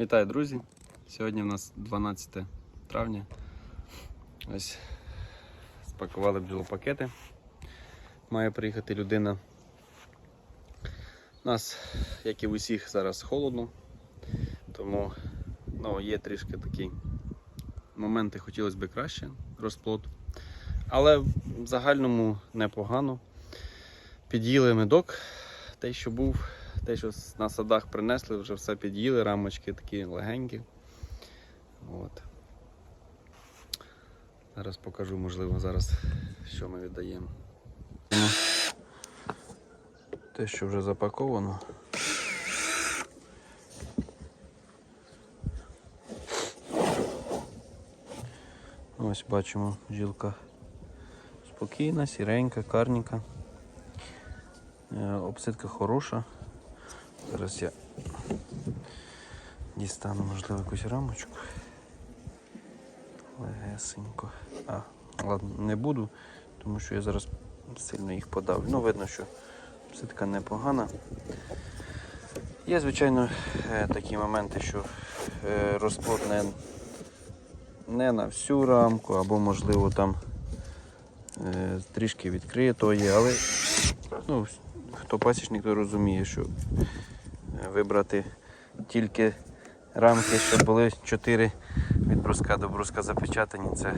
Вітаю, друзі! Сьогодні в нас 12 травня. Ось спакували бджолопакети. Має приїхати людина. У нас, як і в усіх, зараз холодно, тому ну, є трішки такі моменти, хотілося б краще розплод. Але в загальному непогано. Під'їли медок, те, що був, те, що на садах принесли, вже все під'їли, рамочки такі легенькі. От. Зараз покажу, можливо, зараз, що ми віддаємо. Те, що вже запаковано. Ось бачимо, жілка спокійна, сіренька, карніка. Е, Обсидка хороша. Зараз я дістану, можливо, якусь рамочку. Легесенько. А, ладно, не буду, тому що я зараз сильно їх подавлю. Ну, видно, що обсидка непогана. Є, звичайно, е, такі моменти, що е, розплод не, не на всю рамку, або, можливо, там е, трішки відкрито є, але ну, хто пасічник, то розуміє, що вибрати тільки рамки, щоб були 4 від бруска до бруска запечатані, це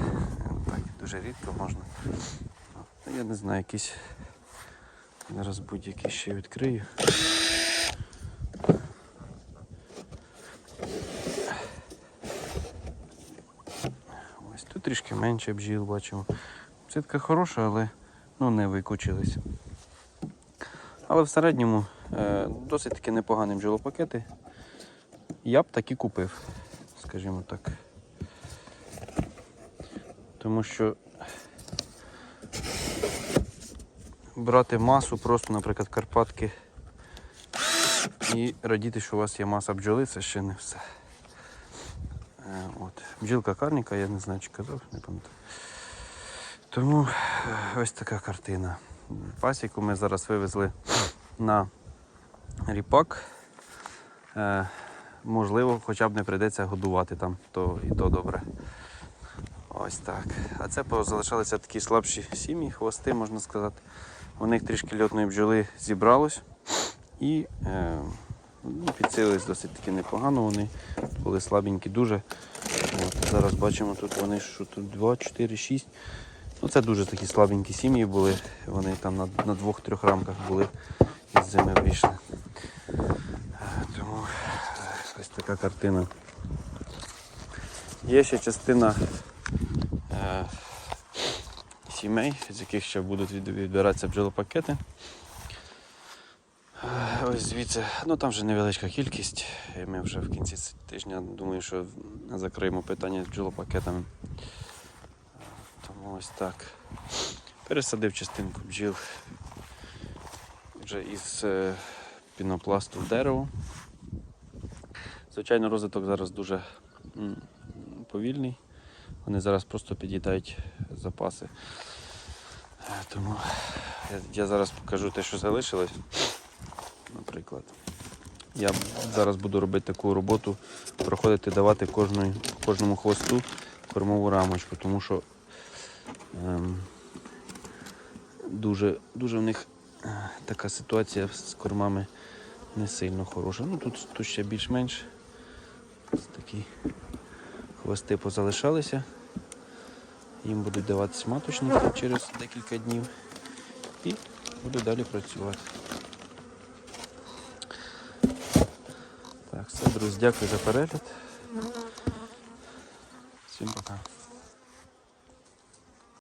так дуже рідко можна. Ну, Я не знаю, якісь зараз будь-які ще відкрию. Ось тут трішки менше бджіл бачимо. Сітка хороша, але ну, не викучились. Але в середньому досить таки непогані бджолопакети. Я б такі купив, скажімо так. Тому що брати масу, просто, наприклад, Карпатки і радіти, що у вас є маса бджоли, це ще не все. Е, От. Бджілка карніка, я не знаю, чи казав, не пам'ятаю. Тому е, ось така картина. Пасіку ми зараз вивезли на ріпак. Е, можливо, хоча б не прийдеться годувати там, то і то добре. Ось так. А це залишалися такі слабші сім'ї, хвости, можна сказати. У них трішки льотної бджоли зібралось і е, ну, підсилились досить таки непогано. Вони були слабенькі дуже. От, зараз бачимо, тут вони що тут 2, 4, 6. Ну, це дуже такі слабенькі сім'ї були. Вони там на, на двох-трьох рамках були із зими вийшли. Е, Тому е, ось така картина. Є ще частина е, сімей, з яких ще будуть відбиратися бджолопакети. Е, Ось звідси, ну там вже невеличка кількість. І ми вже в кінці тижня думаю, що закриємо питання з бджолопакетами. Тому ось так. Пересадив частинку бджіл вже із е, пінопласту в дерево. Звичайно, розвиток зараз дуже повільний. Вони зараз просто під'їдають запаси. Е, Тому я, зараз покажу те, що залишилось. Наприклад. Я зараз буду робити таку роботу, проходити, давати кожної, кожному хвосту кормову рамочку, тому що ем, дуже, дуже в них е, така ситуація з кормами не сильно хороша. Ну тут, тут ще більш-менш ось такі хвости позалишалися. Їм будуть даватися маточники через декілька днів і буду далі працювати. Так, все, друзі, дякую за перегляд. Всім пока.